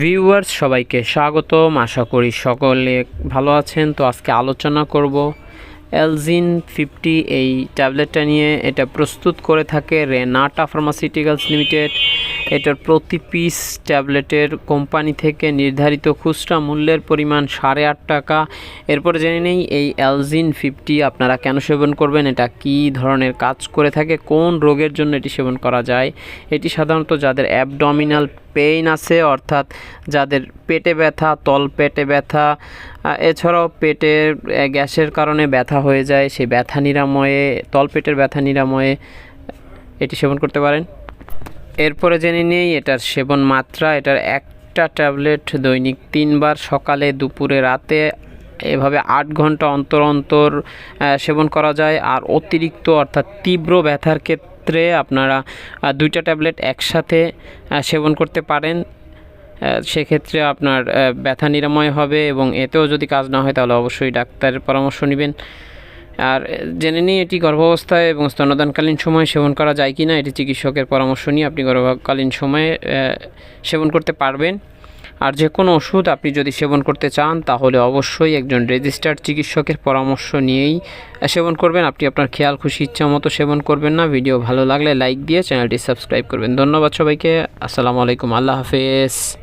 Viewers সবাইকে স্বাগতম। আশা করি সকলে ভালো আছেন। তো আজকে আলোচনা করব এলজিন ফিফটি এই ট্যাবলেটটা নিয়ে। এটা প্রস্তুত করে থাকে রেনাটা ফার্মাসিউটিক্যালস লিমিটেড এটার প্রতি পিস ট্যাবলেটের কোম্পানি থেকে নির্ধারিত খুচরা মূল্যের পরিমাণ সাড়ে আট টাকা। এরপর জেনে নেই, এই অ্যালজিন ফিফটি আপনারা কেন সেবন করবেন? এটা কী ধরনের কাজ করে থাকে? কোন রোগের জন্য এটি সেবন করা যায়? এটি সাধারণত যাদের অ্যাবডমিনাল পেইন আছে, অর্থাৎ যাদের পেটে ব্যথা, তল পেটে ব্যথা এছাড়াও পেটের গ্যাসের কারণে ব্যথা হয়ে যায় সেই ব্যথা নিরাময়ে তলপেটের ব্যথা নিরাময়ে, এটি সেবন করতে পারেন। এরপরে জেনে নিই, এটার সেবন মাত্রা, এটার একটা ট্যাবলেট দৈনিক তিনবার সকালে, দুপুরে, রাতে, এভাবে আট ঘণ্টা অন্তর অন্তর সেবন করা যায়। আর অতিরিক্ত অর্থাৎ তীব্র ব্যথার ক্ষেত্রে আপনারা দুইটা ট্যাবলেট একসাথে সেবন করতে পারেন। সেক্ষেত্রে আপনার ব্যথা নিরাময় হবে এবং এতেও যদি কাজ না হয় তাহলে অবশ্যই ডাক্তারের পরামর্শ নেবেন। আর জেনে নিই এটি গর্ভাবস্থায় এবং স্তন্যদানকালীন সময়ে সেবন করা যায় কি না এটি চিকিৎসকের পরামর্শ নিয়ে আপনি গর্ভকালীন সময়ে সেবন করতে পারবেন। আর যে কোনো ওষুধ আপনি যদি সেবন করতে চান, তাহলে অবশ্যই একজন রেজিস্টার্ড চিকিৎসকের পরামর্শ নিয়েই সেবন করবেন। আপনি আপনার খেয়াল, খুশি, ইচ্ছা মতো সেবন করবেন না। ভিডিও ভালো লাগলে লাইক দিয়ে চ্যানেলটি সাবস্ক্রাইব করবেন। ধন্যবাদ সবাইকে। আসসালামু আলাইকুম। আল্লাহ হাফেজ।